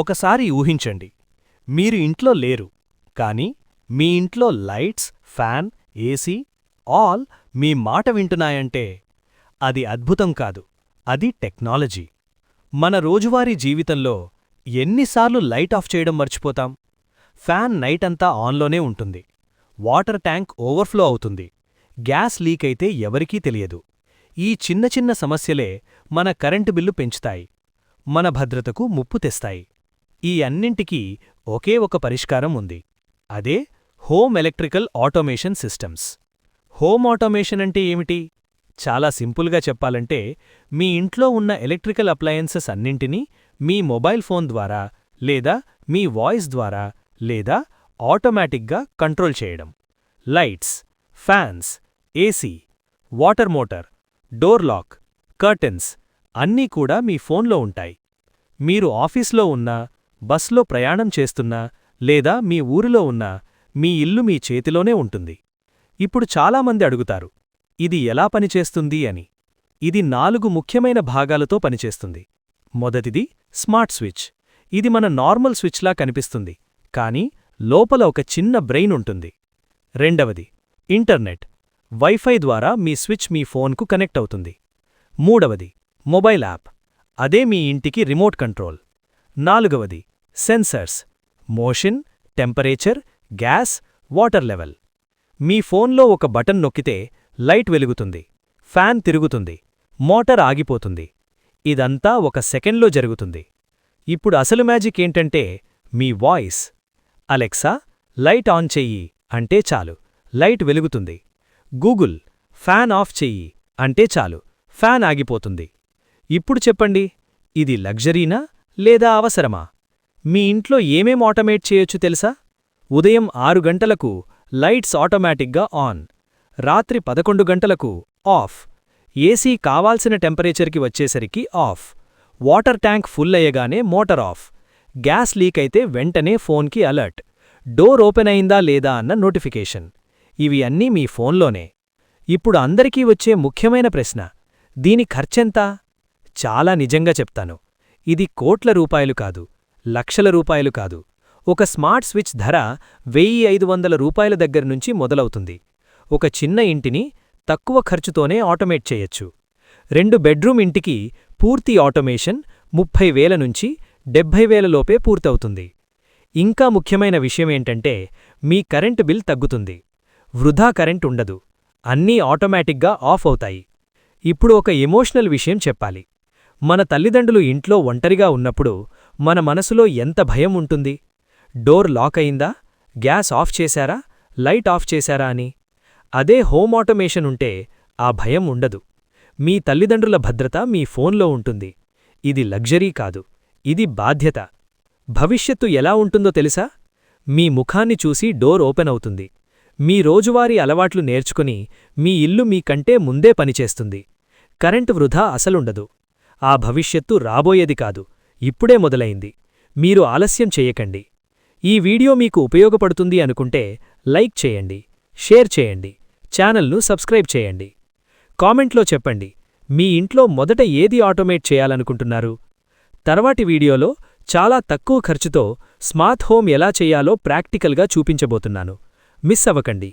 ఒకసారి ఊహించండి. మీరు ఇంట్లో లేరు కానీ మీ ఇంట్లో లైట్స్ ఫ్యాన్ ఏసీ ఆల్ మీ మాట వింటున్నాయంటే అది అద్భుతం కాదు. అది టెక్నాలజీ. మన రోజువారీ జీవితంలో ఎన్నిసార్లు లైట్ ఆఫ్ చేయడం మర్చిపోతాం. ఫ్యాన్ నైట్ అంతా ఆన్లోనే ఉంటుంది. వాటర్ ట్యాంక్ ఓవర్ఫ్లో అవుతుంది. గ్యాస్ లీక్ అయితే ఎవరికీ తెలియదు. ఈ చిన్న చిన్న సమస్యలే మన కరెంటు బిల్లు పెంచుతాయి. మన భద్రతకు ముప్పు తెస్తాయి. ఈ అన్నింటికీ ఒకే ఒక పరిష్కారం ఉంది. అదే home electrical automation systems. Home automation అంటే ఏమిటి? చాలా సింపుల్గా చెప్పాలంటే మీ ఇంట్లో ఉన్న ఎలక్ట్రికల్ అప్లయన్సెస్ అన్నింటినీ మీ మొబైల్ ఫోన్ ద్వారా లేదా మీ వాయిస్ ద్వారా లేదా ఆటోమేటిక్గా కంట్రోల్ చేయడం. Lights fans AC water motor door lock curtains అన్నీ కూడా మీ ఫోన్లో ఉంటాయి. మీరు ఆఫీస్లో ఉన్నా బస్లో ప్రయాణం చేస్తున్నా లేదా మీ ఊరిలో ఉన్నా మీ ఇల్లు మీ చేతిలోనే ఉంటుంది. ఇప్పుడు చాలామంది అడుగుతారు ఇది ఎలా పనిచేస్తుంది? అని. ఇది నాలుగు ముఖ్యమైన భాగాలతో పనిచేస్తుంది. మొదటిది స్మార్ట్ స్విచ్. ఇది మన నార్మల్ స్విచ్లా కనిపిస్తుంది కానీ లోపల ఒక చిన్న బ్రెయిన్ ఉంటుంది. రెండవది ఇంటర్నెట్. వైఫై ద్వారా మీ స్విచ్ మీ ఫోన్కు కనెక్ట్ అవుతుంది. మూడవది మొబైల్ యాప్. అదే మీ ఇంటికి రిమోట్ కంట్రోల్. నాలుగవది sensors. Motion temperature gas water level. మీ ఫోన్లో ఒక బటన్ నొక్కితే లైట్ వెలుగుతుంది ఫ్యాన్ తిరుగుతుంది మోటార్ ఆగిపోతుంది. ఇదంతా ఒక సెకండ్లో జరుగుతుంది. ఇప్పుడు అసలు మ్యాజిక్ ఏంటంటే మీ వాయిస్. అలెక్సా లైట్ ఆన్ చెయ్యి అంటే చాలు లైట్ వెలుగుతుంది. గూగుల్ ఫ్యాన్ ఆఫ్ చెయ్యి అంటే చాలు ఫ్యాన్ ఆగిపోతుంది. ఇప్పుడు చెప్పండి ఇది లగ్జరీనా లేదా అవసరమా? మీ ఇంట్లో ఏమేం ఆటోమేట్ చేయొచ్చు తెలుసా? ఉదయం ఆరు గంటలకు లైట్స్ ఆటోమేటిక్గా ఆన్. రాత్రి పదకొండు గంటలకు ఆఫ్. ఏసీ కావాల్సిన టెంపరేచర్కి వచ్చేసరికి ఆఫ్. వాటర్ ట్యాంక్ ఫుల్ అయ్యగానే మోటార్ ఆఫ్. గ్యాస్ లీక్ అయితే వెంటనే ఫోన్కి అలర్ట్. డోర్ ఓపెన్ అయిందా లేదా అన్న నోటిఫికేషన్. ఇవి అన్నీ మీ ఫోన్లోనే. ఇప్పుడు అందరికీ వచ్చే ముఖ్యమైన ప్రశ్న. దీని ఖర్చెంత? చాలా నిజంగా చెప్తాను. ఇది కోట్ల రూపాయలు కాదు లక్షల రూపాయలు కాదు. ఒక స్మార్ట్ స్విచ్ ధర వెయ్యి ఐదు వందల రూపాయల దగ్గరనుంచి మొదలవుతుంది. ఒక చిన్న ఇంటిని తక్కువ ఖర్చుతోనే ఆటోమేట్ చేయొచ్చు. రెండు బెడ్రూమ్ ఇంటికి పూర్తి ఆటోమేషన్ ముప్పై వేల నుంచి డెబ్భై వేలలోపే పూర్తవుతుంది. ఇంకా ముఖ్యమైన విషయమేంటంటే మీ కరెంటు బిల్ తగ్గుతుంది. వృధా కరెంట్ ఉండదు. అన్నీ ఆటోమేటిక్గా ఆఫ్ అవుతాయి. ఇప్పుడు ఒక ఎమోషనల్ విషయం చెప్పాలి. మన తల్లిదండ్రులు ఇంట్లో ఒంటరిగా ఉన్నప్పుడు మన మనసులో ఎంత భయం ఉంటుంది? డోర్ లాక్ అయిందా? గ్యాస్ ఆఫ్ చేశారా? లైట్ ఆఫ్ చేశారా అని. అదే హోమ్ ఆటోమేషన్ ఉంటే ఆ భయం ఉండదు. మీ తల్లిదండ్రుల భద్రత మీ ఫోన్లో ఉంటుంది. ఇది లగ్జరీ కాదు. ఇది బాధ్యత. భవిష్యత్తు ఎలా ఉంటుందో తెలుసా? మీ ముఖాన్ని చూసి డోర్ ఓపెన్ అవుతుంది. మీ రోజువారీ అలవాట్లు నేర్చుకుని మీ ఇల్లు మీకంటే ముందే పనిచేస్తుంది. కరెంటు వృధా అసలుండదు. ఆ భవిష్యత్తు రాబోయేది కాదు ఇప్పుడే మొదలైంది. మీరు ఆలస్యం చెయ్యకండి ఈ వీడియో మీకు ఉపయోగపడుతుంది అనుకుంటే లైక్ చేయండి షేర్ చేయండి ఛానల్ను సబ్స్క్రైబ్ చేయండి. కామెంట్లో చెప్పండి మీ ఇంట్లో మొదట ఏది ఆటోమేట్ చేయాలనుకుంటున్నారు? తర్వాటి వీడియోలో చాలా తక్కువ ఖర్చుతో స్మార్ట్ హోమ్ ఎలా చేయాలో ప్రాక్టికల్గా చూపించబోతున్నాను. మిస్ అవ్వకండి.